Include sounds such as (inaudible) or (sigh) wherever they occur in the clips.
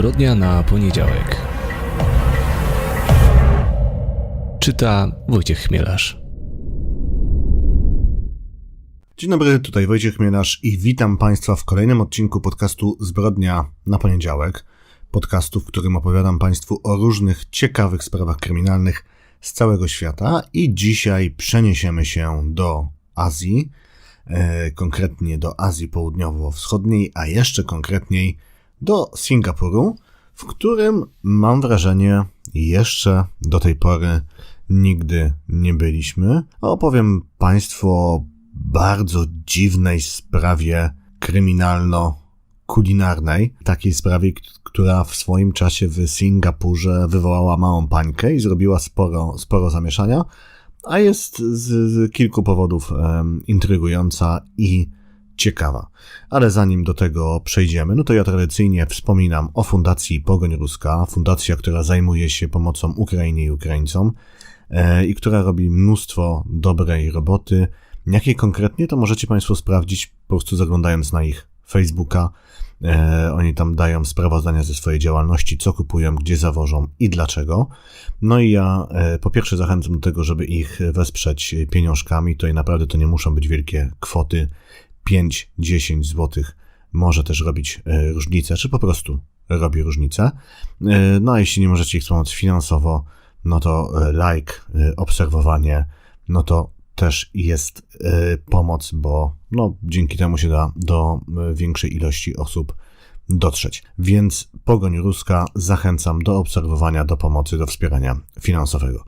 Zbrodnia na poniedziałek. Czyta Wojciech Chmielarz. Dzień dobry, tutaj Wojciech Chmielarz i witam Państwa w kolejnym odcinku podcastu Zbrodnia na poniedziałek. Podcastu, w którym opowiadam Państwu o różnych ciekawych sprawach kryminalnych z całego świata i dzisiaj przeniesiemy się do Azji, e, konkretnie do Azji Południowo-Wschodniej, a jeszcze konkretniej do Singapuru, w którym mam wrażenie jeszcze do tej pory nigdy nie byliśmy. Opowiem Państwu o bardzo dziwnej sprawie kryminalno-kulinarnej, takiej sprawie, która w swoim czasie w Singapurze wywołała małą pańkę i zrobiła sporo, sporo zamieszania, a jest z, z kilku powodów em, intrygująca i ciekawa. Ale zanim do tego przejdziemy, no to ja tradycyjnie wspominam o Fundacji Pogoń Ruska, fundacja, która zajmuje się pomocą Ukrainie i Ukraińcom e, i która robi mnóstwo dobrej roboty. Jakiej konkretnie, to możecie Państwo sprawdzić po prostu zaglądając na ich Facebooka. E, oni tam dają sprawozdania ze swojej działalności, co kupują, gdzie zawożą i dlaczego. No i ja e, po pierwsze zachęcam do tego, żeby ich wesprzeć pieniążkami. To i naprawdę to nie muszą być wielkie kwoty. 5-10 zł może też robić e, różnicę, czy po prostu robi różnicę. E, No a jeśli nie możecie ich wspomóc finansowo, no to e, like, obserwowanie, no to też jest pomoc, bo no, dzięki temu się da do większej ilości osób dotrzeć. Więc Pogoń Ruska zachęcam do obserwowania, do pomocy, do wspierania finansowego.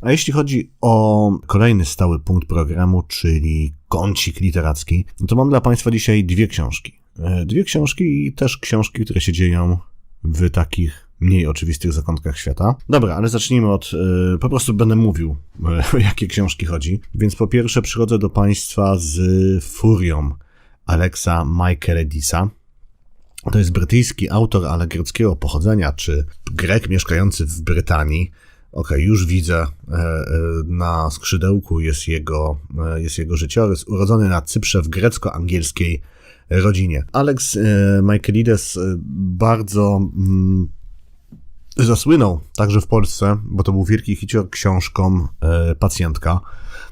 A jeśli chodzi o kolejny stały punkt programu, czyli kącik literacki, no to mam dla Państwa dzisiaj dwie książki. E, Dwie książki i też książki, które się dzieją w takich mniej oczywistych zakątkach świata. Dobra, ale zacznijmy od. e, po prostu będę mówił, e, o (laughs) jakie książki chodzi. Więc po pierwsze przychodzę do Państwa z Furią Alexa Michaelidisa. To jest brytyjski autor, ale greckiego pochodzenia, czy Grek mieszkający w Brytanii. Okej, już widzę, e, e, na skrzydełku jest jego, e, jest jego życiorys. Urodzony na Cyprze w grecko-angielskiej rodzinie. Alex Michaelides bardzo mm, zasłynął także w Polsce, bo to był wielki hicior książką Pacjentka.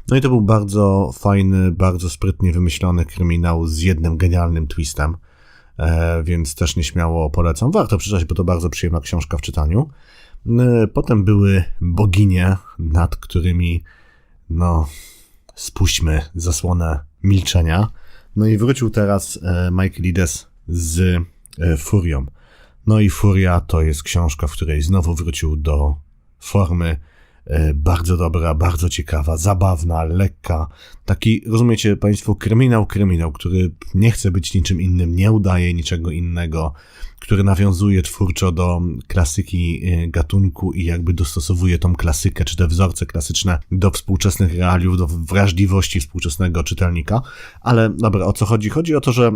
No i to był bardzo fajny, bardzo sprytnie wymyślony kryminał z jednym genialnym twistem, więc też nieśmiało polecam. Warto przeczytać, bo to bardzo przyjemna książka w czytaniu. E, Potem były boginie, nad którymi, no, spuśćmy zasłonę milczenia. No i wrócił teraz e, Michaelides z e, Furią. No i Furia to jest książka, w której znowu wrócił do formy bardzo dobra, bardzo ciekawa, zabawna, lekka. Taki, rozumiecie Państwo, kryminał, kryminał, który nie chce być niczym innym, nie udaje niczego innego, który nawiązuje twórczo do klasyki e, gatunku i jakby dostosowuje tą klasykę, czy te wzorce klasyczne do współczesnych realiów, do wrażliwości współczesnego czytelnika. Ale dobra, o co chodzi? Chodzi o to, że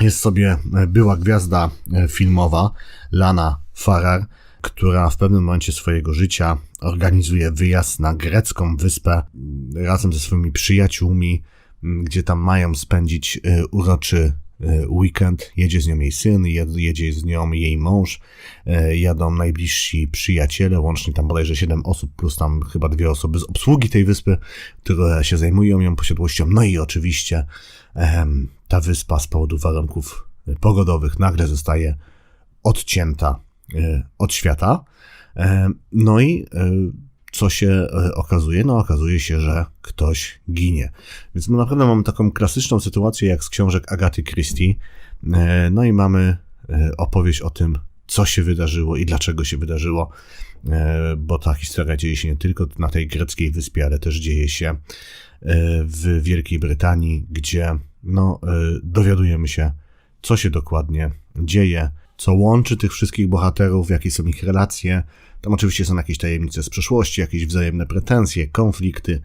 jest sobie e, była gwiazda e, filmowa Lana Farrar, która w pewnym momencie swojego życia organizuje wyjazd na grecką wyspę m, razem ze swoimi przyjaciółmi, m, gdzie tam mają spędzić e, uroczy e, weekend. Jedzie z nią jej syn, jed- jedzie z nią jej mąż, e, jadą najbliżsi przyjaciele, łącznie tam bodajże 7 osób, plus tam chyba dwie osoby z obsługi tej wyspy, które się zajmują ją posiadłością. No i oczywiście ta wyspa z powodu warunków pogodowych nagle zostaje odcięta od świata. E, No i e, co się e, okazuje? No okazuje się, że ktoś ginie. Więc my naprawdę mamy taką klasyczną sytuację jak z książek Agaty Christie. No i mamy opowieść o tym, co się wydarzyło i dlaczego się wydarzyło, bo ta historia dzieje się nie tylko na tej greckiej wyspie, ale też dzieje się w Wielkiej Brytanii, gdzie no, dowiadujemy się, co się dokładnie dzieje, co łączy tych wszystkich bohaterów, jakie są ich relacje. Tam oczywiście są jakieś tajemnice z przeszłości, jakieś wzajemne pretensje, konflikty,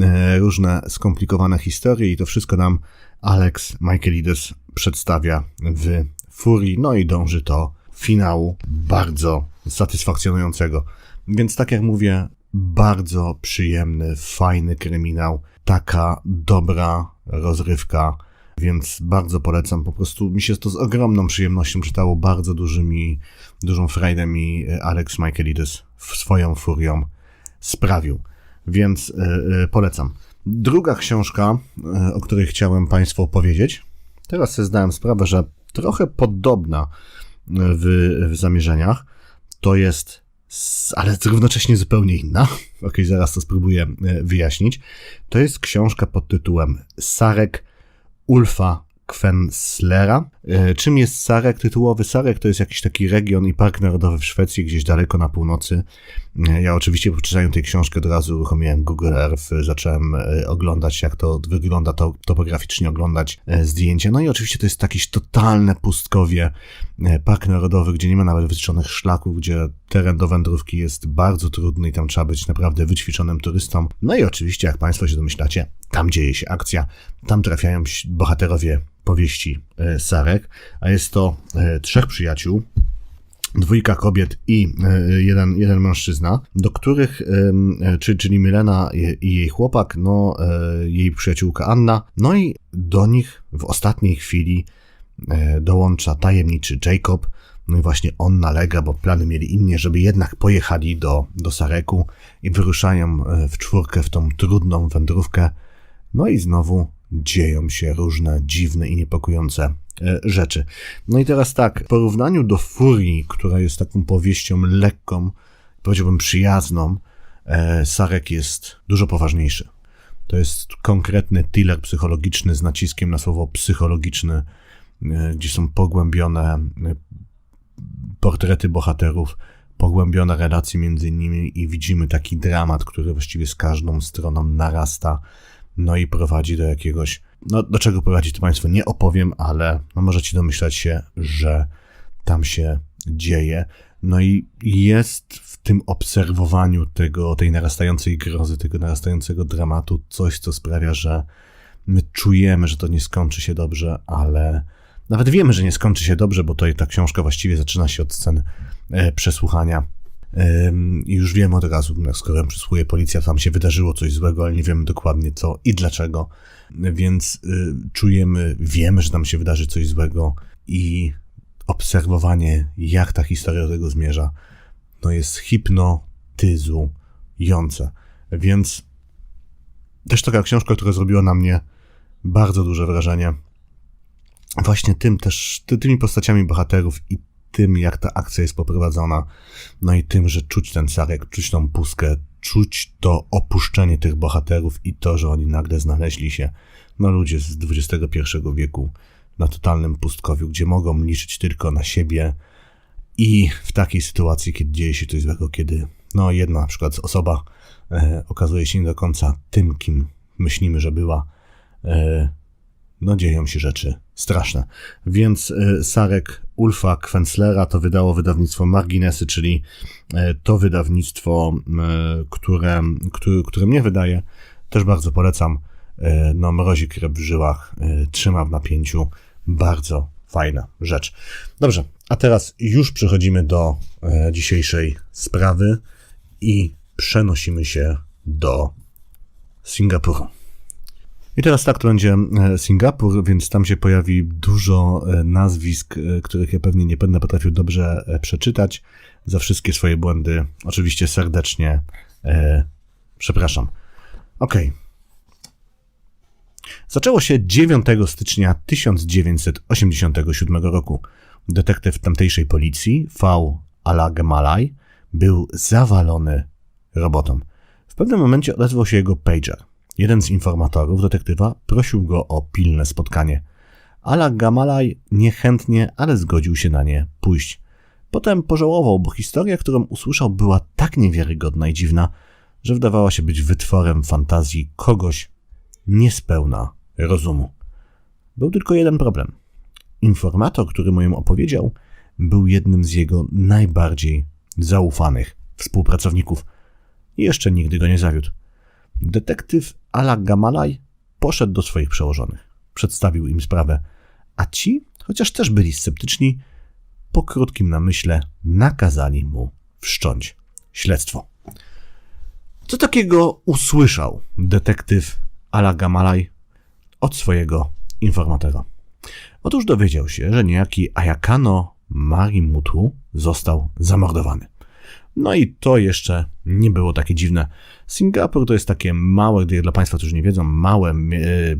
e, różne skomplikowane historie i to wszystko nam Alex Michaelides przedstawia w Furii, no i dąży do finału bardzo satysfakcjonującego. Więc tak jak mówię, bardzo przyjemny, fajny kryminał, taka dobra rozrywka, więc bardzo polecam. Po prostu mi się to z ogromną przyjemnością czytało, bardzo dużymi, dużą frajdę mi e, Alex Michaelides swoją furią sprawił, więc e, e, polecam. Druga książka, o której chciałem Państwu opowiedzieć, teraz sobie zdałem sprawę, że trochę podobna w, w zamierzeniach, to jest, ale równocześnie zupełnie inna. (laughs) Okej, zaraz to spróbuję wyjaśnić. To jest książka pod tytułem Sarek Ulfa Kwenslera. E, Czym jest Sarek? Tytułowy Sarek to jest jakiś taki region i park narodowy w Szwecji, gdzieś daleko na północy. Ja oczywiście po czytaniu tej książki od razu uruchomiłem Google Earth, zacząłem e, oglądać jak to wygląda, to topograficznie oglądać e, zdjęcia. No i oczywiście to jest jakieś totalne pustkowie, e, park narodowy, gdzie nie ma nawet wytyczonych szlaków, gdzie teren do wędrówki jest bardzo trudny i tam trzeba być naprawdę wyćwiczonym turystą. No i oczywiście, jak Państwo się domyślacie, tam dzieje się akcja, tam trafiają bohaterowie powieści Sarek, a jest to trzech przyjaciół, dwójka kobiet i e, jeden, jeden mężczyzna, do których, em, e, czy, czyli Milena i, jej chłopak, no e, jej przyjaciółka Anna, no i do nich w ostatniej chwili e, dołącza tajemniczy Jacob, no i właśnie on nalega, bo plany mieli inne, żeby jednak pojechali do, do Sareku i wyruszają w czwórkę w tą trudną wędrówkę, no i znowu dzieją się różne dziwne i niepokojące e, rzeczy. No i teraz tak, w porównaniu do Furii, która jest taką powieścią lekką, powiedziałbym przyjazną, e, Sarek jest dużo poważniejszy. To jest konkretny thriller psychologiczny z naciskiem na słowo psychologiczny, e, gdzie są pogłębione portrety bohaterów, pogłębione relacje między nimi i widzimy taki dramat, który właściwie z każdą stroną narasta, no i prowadzi do jakiegoś. No, do czego prowadzi to Państwu nie opowiem, ale no, możecie domyślać się, że tam się dzieje. No i jest w tym obserwowaniu tego, tej narastającej grozy, tego narastającego dramatu coś, co sprawia, że my czujemy, że to nie skończy się dobrze, ale nawet wiemy, że nie skończy się dobrze, bo to ta książka właściwie zaczyna się od scen e, przesłuchania. I już wiemy od razu, skoro przesłuchuje policja, tam się wydarzyło coś złego, ale nie wiemy dokładnie co i dlaczego. Więc y, czujemy, wiemy, że tam się wydarzy coś złego i obserwowanie, jak ta historia do tego zmierza, no jest hipnotyzujące. Więc też taka książka, która zrobiła na mnie bardzo duże wrażenie. Właśnie tym też, ty, tymi postaciami bohaterów i tym, jak ta akcja jest poprowadzona, no i tym, że czuć ten sarek, czuć tą pustkę, czuć to opuszczenie tych bohaterów i to, że oni nagle znaleźli się, no ludzie z XXI wieku na totalnym pustkowiu, gdzie mogą liczyć tylko na siebie i w takiej sytuacji, kiedy dzieje się coś złego, kiedy no jedna na przykład osoba e, okazuje się nie do końca tym, kim myślimy, że była, e, no dzieją się rzeczy straszne. Więc e, Sarek Ulfa Kwenslera to wydało wydawnictwo Marginesy, czyli e, to wydawnictwo, e, które, które, które mnie wydaje, też bardzo polecam. E, No, mrozi krew w żyłach, trzyma w napięciu. Bardzo fajna rzecz. Dobrze, a teraz już przechodzimy do dzisiejszej sprawy i przenosimy się do Singapuru. I teraz tak, to będzie e, Singapur, więc tam się pojawi dużo e, nazwisk, e, których ja pewnie nie będę potrafił dobrze przeczytać. Za wszystkie swoje błędy oczywiście serdecznie e, przepraszam. Okej. Zaczęło się 9 stycznia 1987 roku. Detektyw tamtejszej policji, V. Alagamalai, był zawalony robotą. W pewnym momencie odezwał się jego pager. Jeden z informatorów detektywa prosił go o pilne spotkanie. Ala Gamalaj niechętnie, ale zgodził się na nie pójść. Potem pożałował, bo historia, którą usłyszał, była tak niewiarygodna i dziwna, że wydawała się być wytworem fantazji kogoś niespełna rozumu. Był tylko jeden problem. Informator, który mu ją opowiedział, był jednym z jego najbardziej zaufanych współpracowników jeszcze nigdy go nie zawiódł. Detektyw Ala Gamalaj poszedł do swoich przełożonych. Przedstawił im sprawę, a ci, chociaż też byli sceptyczni, po krótkim namyśle nakazali mu wszcząć śledztwo. Co takiego usłyszał detektyw Ala Gamalaj od swojego informatora. Otóż dowiedział się, że niejaki Ayakano Marimutu został zamordowany. No i to jeszcze nie było takie dziwne. Singapur to jest takie małe, dla Państwa, którzy nie wiedzą, małe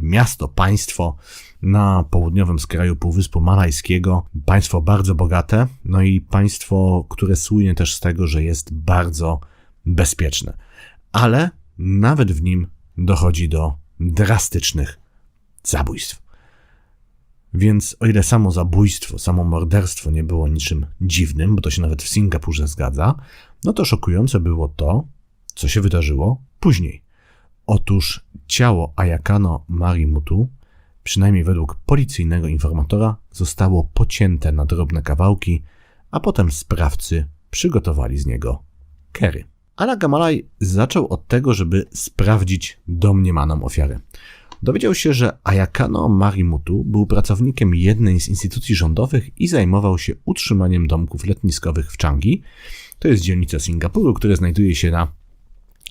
miasto, państwo na południowym skraju Półwyspu Malajskiego. Państwo bardzo bogate, no i państwo, które słynie też z tego, że jest bardzo bezpieczne. Ale nawet w nim dochodzi do drastycznych zabójstw. Więc o ile samo zabójstwo, samo morderstwo nie było niczym dziwnym, bo to się nawet w Singapurze zgadza, no to szokujące było to, co się wydarzyło później. Otóż ciało Ayakano Marimutu, przynajmniej według policyjnego informatora, zostało pocięte na drobne kawałki, a potem sprawcy przygotowali z niego kery. Ala Gamalaj zaczął od tego, żeby sprawdzić domniemaną ofiarę. Dowiedział się, że Ayakano Marimutu był pracownikiem jednej z instytucji rządowych i zajmował się utrzymaniem domków letniskowych w Changi. To jest dzielnica Singapuru, która znajduje się na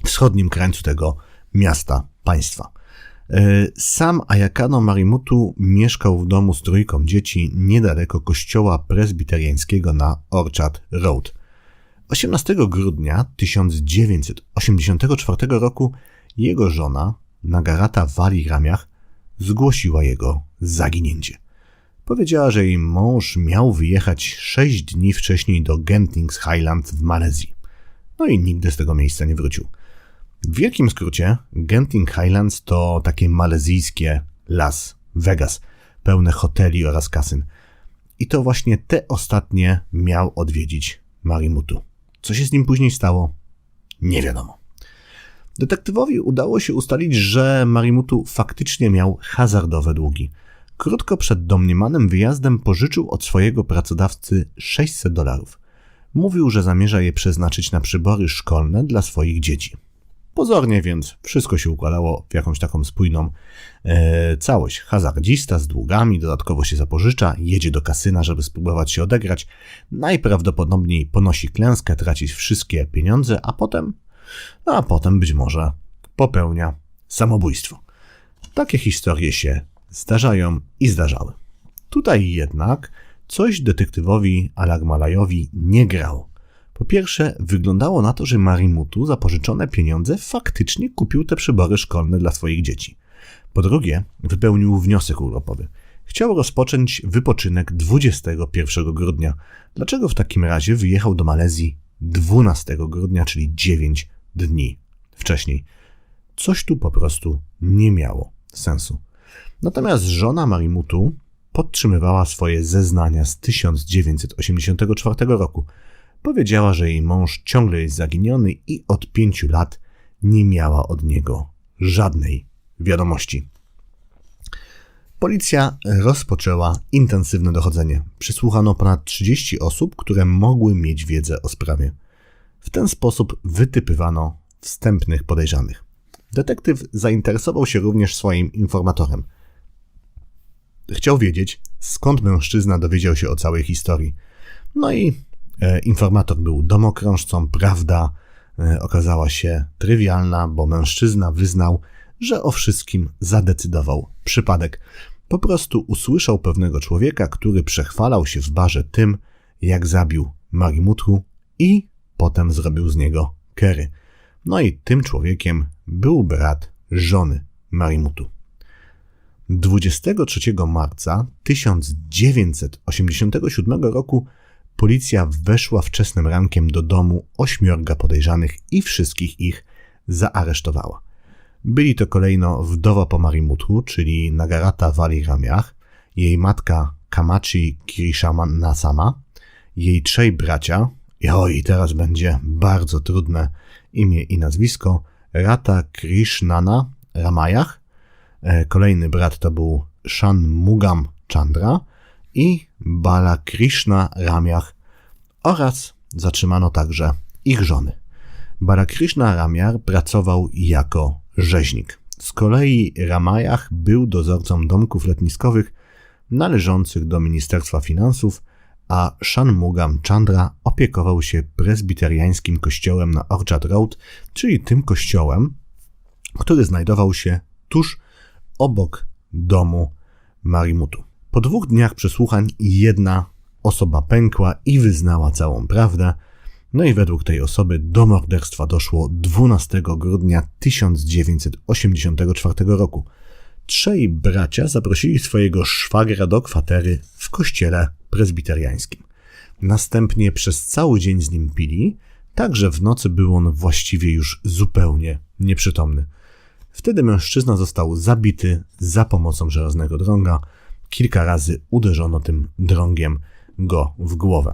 wschodnim krańcu tego miasta, państwa. E, sam Ayakano Marimutu mieszkał w domu z trójką dzieci niedaleko kościoła prezbiteriańskiego na Orchard Road. 18 grudnia 1984 roku jego żona, Nagarata Wali Ramiach, zgłosiła jego zaginięcie. Powiedziała, że jej mąż miał wyjechać 6 dni wcześniej do Gentings Highland w Malezji. No i nigdy z tego miejsca nie wrócił. W wielkim skrócie, Genting Highlands to takie malezyjskie Las Vegas, pełne hoteli oraz kasyn. I to właśnie te ostatnie miał odwiedzić Marimutu. Co się z nim później stało? Nie wiadomo. Detektywowi udało się ustalić, że Marimutu faktycznie miał hazardowe długi. Krótko przed domniemanym wyjazdem pożyczył od swojego pracodawcy 600 dolarów. Mówił, że zamierza je przeznaczyć na przybory szkolne dla swoich dzieci. Pozornie więc wszystko się układało w jakąś taką spójną e, całość. Hazardzista z długami, dodatkowo się zapożycza, jedzie do kasyna, żeby spróbować się odegrać. Najprawdopodobniej ponosi klęskę, traci wszystkie pieniądze, a potem, a potem być może popełnia samobójstwo. Takie historie się zdarzają i zdarzały. Tutaj jednak coś detektywowi Alagmalajowi nie grało. Po pierwsze, wyglądało na to, że Marimutu za pożyczone pieniądze faktycznie kupił te przybory szkolne dla swoich dzieci. Po drugie, wypełnił wniosek urlopowy. Chciał rozpocząć wypoczynek 21 grudnia. Dlaczego w takim razie wyjechał do Malezji 12 grudnia, czyli 9 dni wcześniej? Coś tu po prostu nie miało sensu. Natomiast żona Marimutu podtrzymywała swoje zeznania z 1984 roku. Powiedziała, że jej mąż ciągle jest zaginiony i od pięciu lat nie miała od niego żadnej wiadomości. Policja rozpoczęła intensywne dochodzenie. Przysłuchano ponad 30 osób, które mogły mieć wiedzę o sprawie. W ten sposób wytypywano wstępnych podejrzanych. Detektyw zainteresował się również swoim informatorem. Chciał wiedzieć, skąd mężczyzna dowiedział się o całej historii. No i e, informator był domokrążcą, prawda e, okazała się trywialna, bo mężczyzna wyznał, że o wszystkim zadecydował przypadek. Po prostu usłyszał pewnego człowieka, który przechwalał się w barze tym, jak zabił Marimutru i potem zrobił z niego Kery. No i tym człowiekiem był brat żony Marimutu. 23 marca 1987 roku policja weszła wczesnym rankiem do domu ośmiorga podejrzanych i wszystkich ich zaaresztowała. Byli to kolejno wdowa po Marimutru, czyli Nagarata Wali Ramiach, jej matka Kamachi Kirishamana-sama, jej trzej bracia, i oj, teraz będzie bardzo trudne imię i nazwisko, Rata Krishnana Ramayach, e, kolejny brat to był Shanmugam Chandra i Balakrishna Ramiach oraz zatrzymano także ich żony. Balakrishna Ramiar pracował jako rzeźnik. Z kolei Ramajach był dozorcą domków letniskowych należących do Ministerstwa Finansów, a Shanmugam Chandra opiekował się prezbiteriańskim kościołem na Orchard Road, czyli tym kościołem, który znajdował się tuż obok domu Marimutu. Po dwóch dniach przesłuchań jedna osoba pękła i wyznała całą prawdę. No i według tej osoby do morderstwa doszło 12 grudnia 1984 roku. Trzej bracia zaprosili swojego szwagra do kwatery w kościele prezbiteriańskim. Następnie przez cały dzień z nim pili, tak że w nocy był on właściwie już zupełnie nieprzytomny. Wtedy mężczyzna został zabity za pomocą żelaznego drąga. Kilka razy uderzono tym drągiem go w głowę.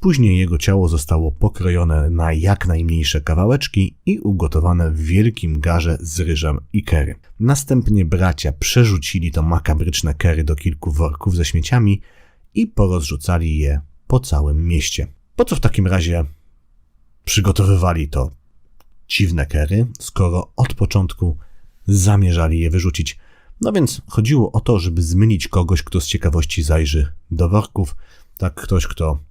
Później jego ciało zostało pokrojone na jak najmniejsze kawałeczki i ugotowane w wielkim garze z ryżem i kery. Następnie bracia przerzucili to makabryczne kery do kilku worków ze śmieciami i porozrzucali je po całym mieście. Po co w takim razie przygotowywali to dziwne kery, skoro od początku zamierzali je wyrzucić? No więc chodziło o to, żeby zmylić kogoś, kto z ciekawości zajrzy do worków, tak ktoś, kto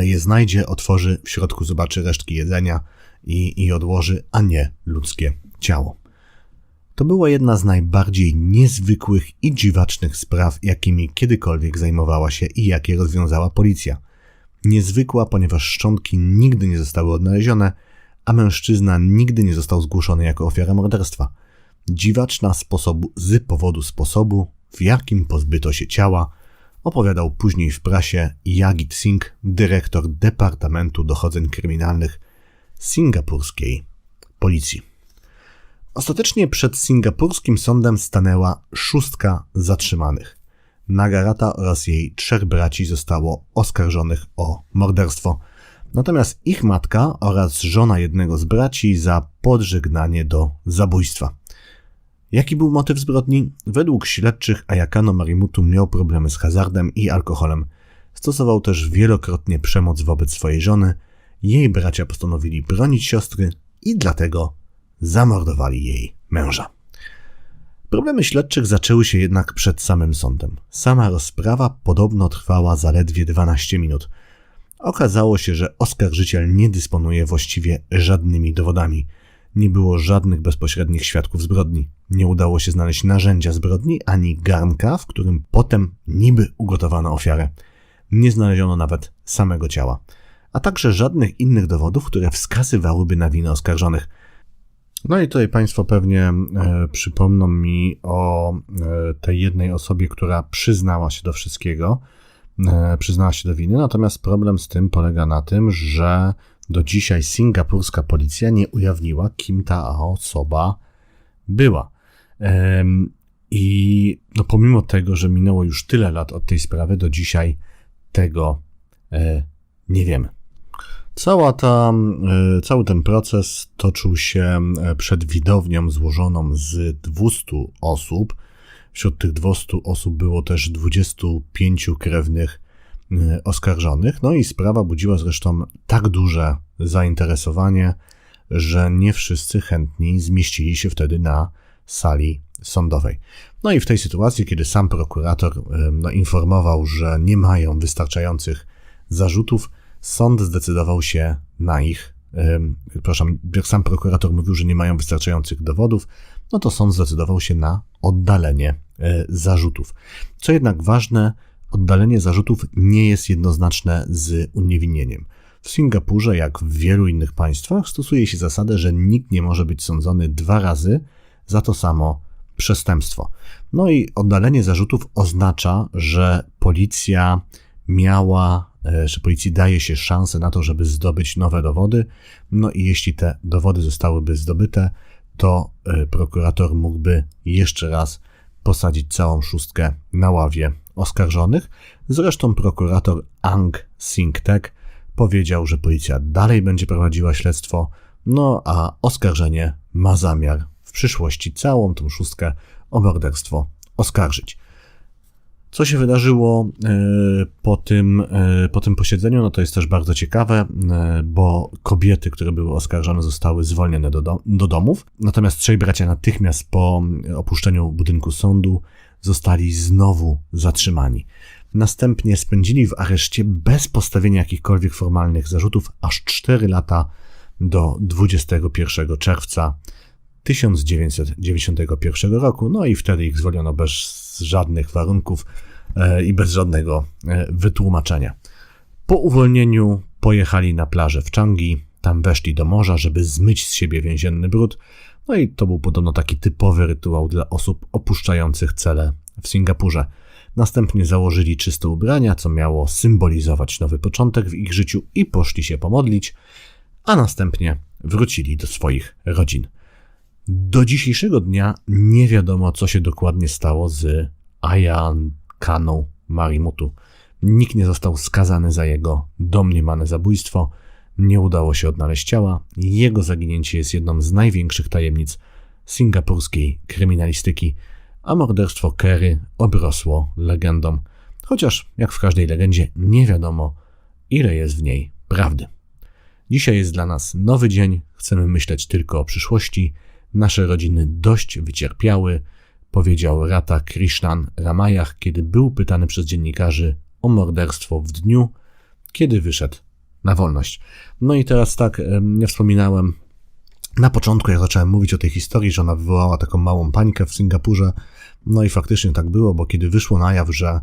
je znajdzie, otworzy, w środku zobaczy resztki jedzenia i, i odłoży, a nie ludzkie ciało. To była jedna z najbardziej niezwykłych i dziwacznych spraw, jakimi kiedykolwiek zajmowała się i jakie rozwiązała policja. Niezwykła, ponieważ szczątki nigdy nie zostały odnalezione, a mężczyzna nigdy nie został zgłoszony jako ofiara morderstwa. Dziwaczna sposobu, z powodu sposobu, w jakim pozbyto się ciała, opowiadał później w prasie Yagit Singh, dyrektor Departamentu Dochodzeń Kryminalnych singapurskiej policji. Ostatecznie przed singapurskim sądem stanęła szóstka zatrzymanych. Nagarata oraz jej trzech braci zostało oskarżonych o morderstwo. Natomiast ich matka oraz żona jednego z braci za podżegnanie do zabójstwa. Jaki był motyw zbrodni? Według śledczych Ayakano Marimutu miał problemy z hazardem i alkoholem. Stosował też wielokrotnie przemoc wobec swojej żony. Jej bracia postanowili bronić siostry i dlatego zamordowali jej męża. Problemy śledczych zaczęły się jednak przed samym sądem. Sama rozprawa podobno trwała zaledwie 12 minut. Okazało się, że oskarżyciel nie dysponuje właściwie żadnymi dowodami. Nie było żadnych bezpośrednich świadków zbrodni. Nie udało się znaleźć narzędzia zbrodni ani garnka, w którym potem niby ugotowano ofiarę. Nie znaleziono nawet samego ciała, a także żadnych innych dowodów, które wskazywałyby na winę oskarżonych. No i tutaj Państwo pewnie e, przypomną mi o e, tej jednej osobie, która przyznała się do wszystkiego, e, przyznała się do winy, natomiast problem z tym polega na tym, że do dzisiaj singapurska policja nie ujawniła, kim ta osoba była. I no, pomimo tego, że minęło już tyle lat od tej sprawy, do dzisiaj tego e, nie wiemy. Cała ta, e, cały ten proces toczył się e, przed widownią złożoną z 200 osób. Wśród tych 200 osób było też 25 krewnych oskarżonych. No i sprawa budziła zresztą tak duże zainteresowanie, że nie wszyscy chętni zmieścili się wtedy na sali sądowej. No i w tej sytuacji, kiedy sam prokurator e, no, informował, że nie mają wystarczających zarzutów, sąd zdecydował się na ich, e, przepraszam, jak sam prokurator mówił, że nie mają wystarczających dowodów, no to sąd zdecydował się na oddalenie zarzutów. Co jednak ważne, oddalenie zarzutów nie jest jednoznaczne z uniewinnieniem. W Singapurze, jak w wielu innych państwach, stosuje się zasadę, że nikt nie może być sądzony dwa razy za to samo przestępstwo. No i oddalenie zarzutów oznacza, że policja miała, e, że policji daje się szansę na to, żeby zdobyć nowe dowody. No i jeśli te dowody zostałyby zdobyte, to e, prokurator mógłby jeszcze raz posadzić całą szóstkę na ławie oskarżonych. Zresztą prokurator Ang Sing Tek powiedział, że policja dalej będzie prowadziła śledztwo, no a oskarżenie ma zamiar w przyszłości całą tą szóstkę o morderstwo oskarżyć. Co się wydarzyło e, po tym, e, po tym posiedzeniu, no to jest też bardzo ciekawe, e, bo kobiety, które były oskarżone, zostały zwolnione do, do, do domów, natomiast trzej bracia natychmiast po opuszczeniu budynku sądu zostali znowu zatrzymani. Następnie spędzili w areszcie bez postawienia jakichkolwiek formalnych zarzutów aż 4 lata do 21 czerwca 1991 roku, no i wtedy ich zwolniono bez żadnych warunków e, i bez żadnego e, wytłumaczenia. Po uwolnieniu pojechali na plażę w Changi, tam weszli do morza, żeby zmyć z siebie więzienny brud, no i to był podobno taki typowy rytuał dla osób opuszczających cele w Singapurze. Następnie założyli czyste ubrania, co miało symbolizować nowy początek w ich życiu i poszli się pomodlić, a następnie wrócili do swoich rodzin. Do dzisiejszego dnia nie wiadomo, co się dokładnie stało z Ayan Kaną Marimutu. Nikt nie został skazany za jego domniemane zabójstwo, nie udało się odnaleźć ciała. Jego zaginięcie jest jedną z największych tajemnic singapurskiej kryminalistyki, a morderstwo Kerry obrosło legendą. Chociaż, jak w każdej legendzie, nie wiadomo, ile jest w niej prawdy. Dzisiaj jest dla nas nowy dzień, chcemy myśleć tylko o przyszłości. Nasze rodziny dość wycierpiały, powiedział Rata Krishnan Ramayach, kiedy był pytany przez dziennikarzy o morderstwo w dniu, kiedy wyszedł na wolność. No i teraz tak, nie wspominałem na początku, jak zacząłem mówić o tej historii, że ona wywołała taką małą pańkę w Singapurze. No i faktycznie tak było, bo kiedy wyszło na jaw, że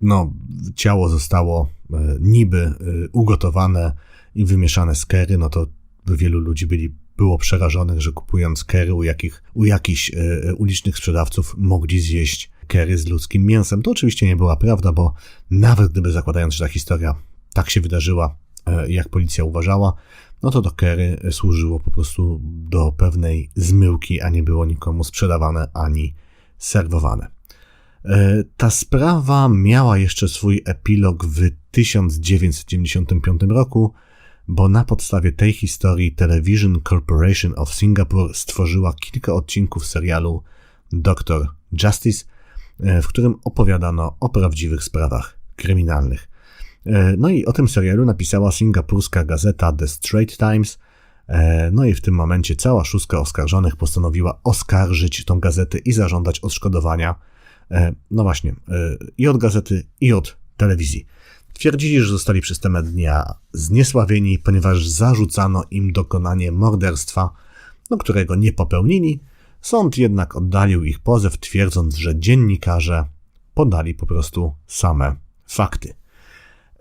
no, ciało zostało e, niby e, ugotowane i wymieszane z kery, no to wielu ludzi byli, było przerażonych, że kupując kery u, jakich, u jakichś e, ulicznych sprzedawców mogli zjeść kery z ludzkim mięsem. To oczywiście nie była prawda, bo nawet gdyby zakładając, że ta historia tak się wydarzyła, e, jak policja uważała, no to do kery służyło po prostu do pewnej zmyłki, a nie było nikomu sprzedawane ani serwowane. E, Ta sprawa miała jeszcze swój epilog w 1995 roku, bo na podstawie tej historii Television Corporation of Singapore stworzyła kilka odcinków serialu Dr. Justice, w którym opowiadano o prawdziwych sprawach kryminalnych. E, No i o tym serialu napisała singapurska gazeta The Straits Times. E, No i w tym momencie cała szóstka oskarżonych postanowiła oskarżyć tą gazetę i zażądać odszkodowania. e, No właśnie, e, i od gazety, i od telewizji. Twierdzili, że zostali przez temat dnia zniesławieni, ponieważ zarzucano im dokonanie morderstwa, no, którego nie popełnili. Sąd jednak oddalił ich pozew, twierdząc, że dziennikarze podali po prostu same fakty.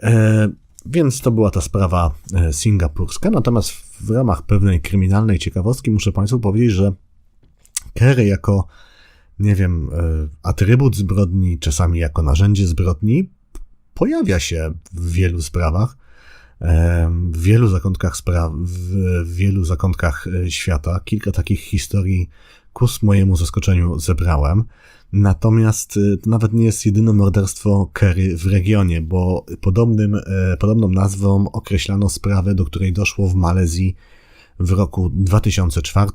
E, więc to była ta sprawa e, singapurska. Natomiast w ramach pewnej kryminalnej ciekawostki muszę Państwu powiedzieć, że Kerry jako, nie wiem, e, atrybut zbrodni, czasami jako narzędzie zbrodni, pojawia się w wielu sprawach, e, w wielu zakątkach spraw, w wielu zakątkach świata. Kilka takich historii ku mojemu zaskoczeniu zebrałem. Natomiast y, to nawet nie jest jedyne morderstwo Kerry w regionie, bo podobnym, e, podobną nazwą określano sprawę, do której doszło w Malezji w roku 2004.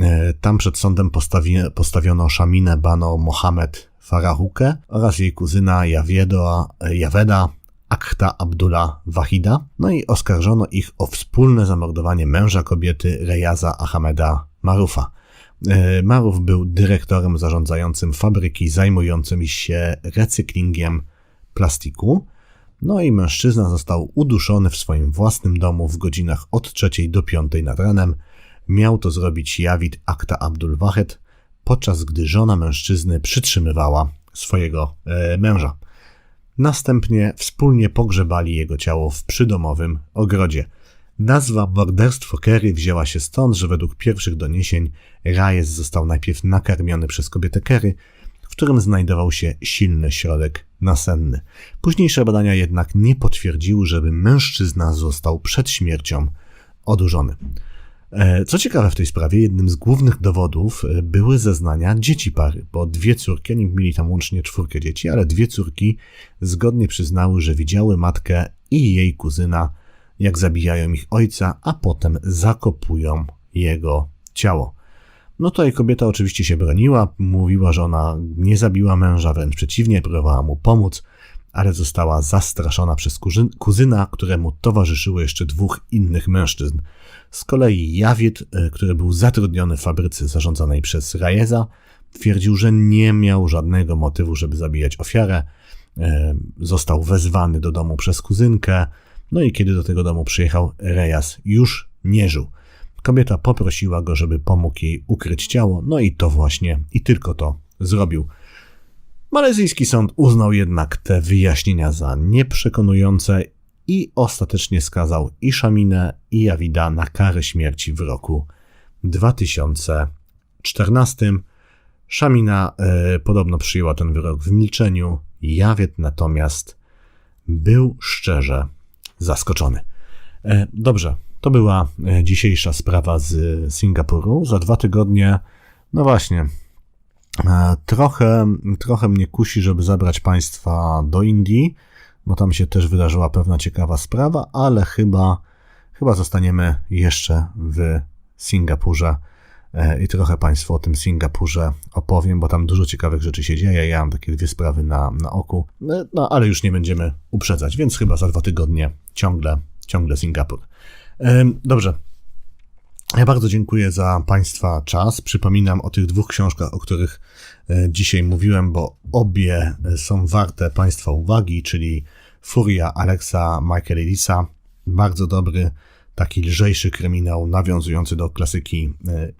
E, Tam przed sądem postawi, postawiono Shaminę Bano Mohamed Farahukę oraz jej kuzyna Javiedoa, e, Javeda Akhta Abdullah Wahida. No i oskarżono ich o wspólne zamordowanie męża kobiety Rejaza Ahmeda Marufa. E, Maruf był dyrektorem zarządzającym fabryki zajmującym się recyklingiem plastiku. No i mężczyzna został uduszony w swoim własnym domu w godzinach od 3 do 5 nad ranem. Miał to zrobić Jawid Akta Abdul Wahed, podczas gdy żona mężczyzny przytrzymywała swojego e, męża. Następnie wspólnie pogrzebali jego ciało w przydomowym ogrodzie. Nazwa morderstwo Kerry wzięła się stąd, że według pierwszych doniesień Reyes został najpierw nakarmiony przez kobietę Kerry, w którym znajdował się silny środek nasenny. Późniejsze badania jednak nie potwierdziły, żeby mężczyzna został przed śmiercią odurzony. E, Co ciekawe w tej sprawie, jednym z głównych dowodów e, były zeznania dzieci pary, bo dwie córki, oni mieli tam łącznie czwórkę dzieci, ale dwie córki zgodnie przyznały, że widziały matkę i jej kuzyna, jak zabijają ich ojca, a potem zakopują jego ciało. No to i kobieta oczywiście się broniła, mówiła, że ona nie zabiła męża, wręcz przeciwnie, próbowała mu pomóc, ale została zastraszona przez kuzyna, któremu towarzyszyło jeszcze dwóch innych mężczyzn. Z kolei Jawid, e, który był zatrudniony w fabryce zarządzanej przez Rajeza, twierdził, że nie miał żadnego motywu, żeby zabijać ofiarę. E, Został wezwany do domu przez kuzynkę, no i kiedy do tego domu przyjechał, Rejas już nie żył. Kobieta poprosiła go, żeby pomógł jej ukryć ciało, no i to właśnie, i tylko to zrobił. Malezyjski sąd uznał jednak te wyjaśnienia za nieprzekonujące i ostatecznie skazał i i Jawida na karę śmierci w roku 2014. Szamina e, podobno przyjęła ten wyrok w milczeniu, Jawid natomiast był szczerze zaskoczony. E, dobrze, to była e, dzisiejsza sprawa z Singapuru. Za dwa tygodnie, no właśnie, e, trochę, trochę mnie kusi, żeby zabrać Państwa do Indii, bo tam się też wydarzyła pewna ciekawa sprawa, ale chyba, chyba zostaniemy jeszcze w Singapurze e, i trochę Państwu o tym Singapurze opowiem, bo tam dużo ciekawych rzeczy się dzieje. Ja mam takie dwie sprawy na, na oku, E, no ale już nie będziemy uprzedzać, więc chyba za dwa tygodnie ciągle, ciągle Singapur. Em, Dobrze. Ja bardzo dziękuję za Państwa czas. Przypominam o tych dwóch książkach, o których e, dzisiaj mówiłem, bo obie e, są warte Państwa uwagi, czyli Furia Alexa Michaelidisa. Bardzo dobry, taki lżejszy kryminał, nawiązujący do klasyki e,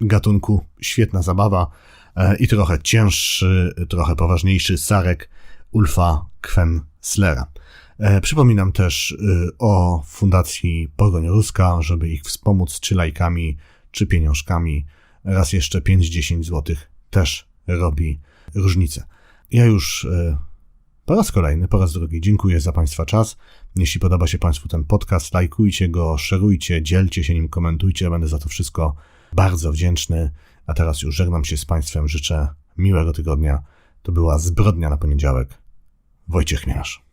gatunku. Świetna zabawa e, i trochę cięższy, trochę poważniejszy Sarek Ulfa Kwemslera. E, Przypominam też y, o Fundacji Pogoń Ruska, żeby ich wspomóc czy lajkami, czy pieniążkami. Raz jeszcze 5-10 zł też robi różnicę. Ja już po raz kolejny, po raz drugi dziękuję za Państwa czas. Jeśli podoba się Państwu ten podcast, lajkujcie go, szerujcie, dzielcie się nim, komentujcie. Będę za to wszystko bardzo wdzięczny. A teraz już żegnam się z Państwem. Życzę miłego tygodnia. To była zbrodnia na poniedziałek. Wojciech Miarz.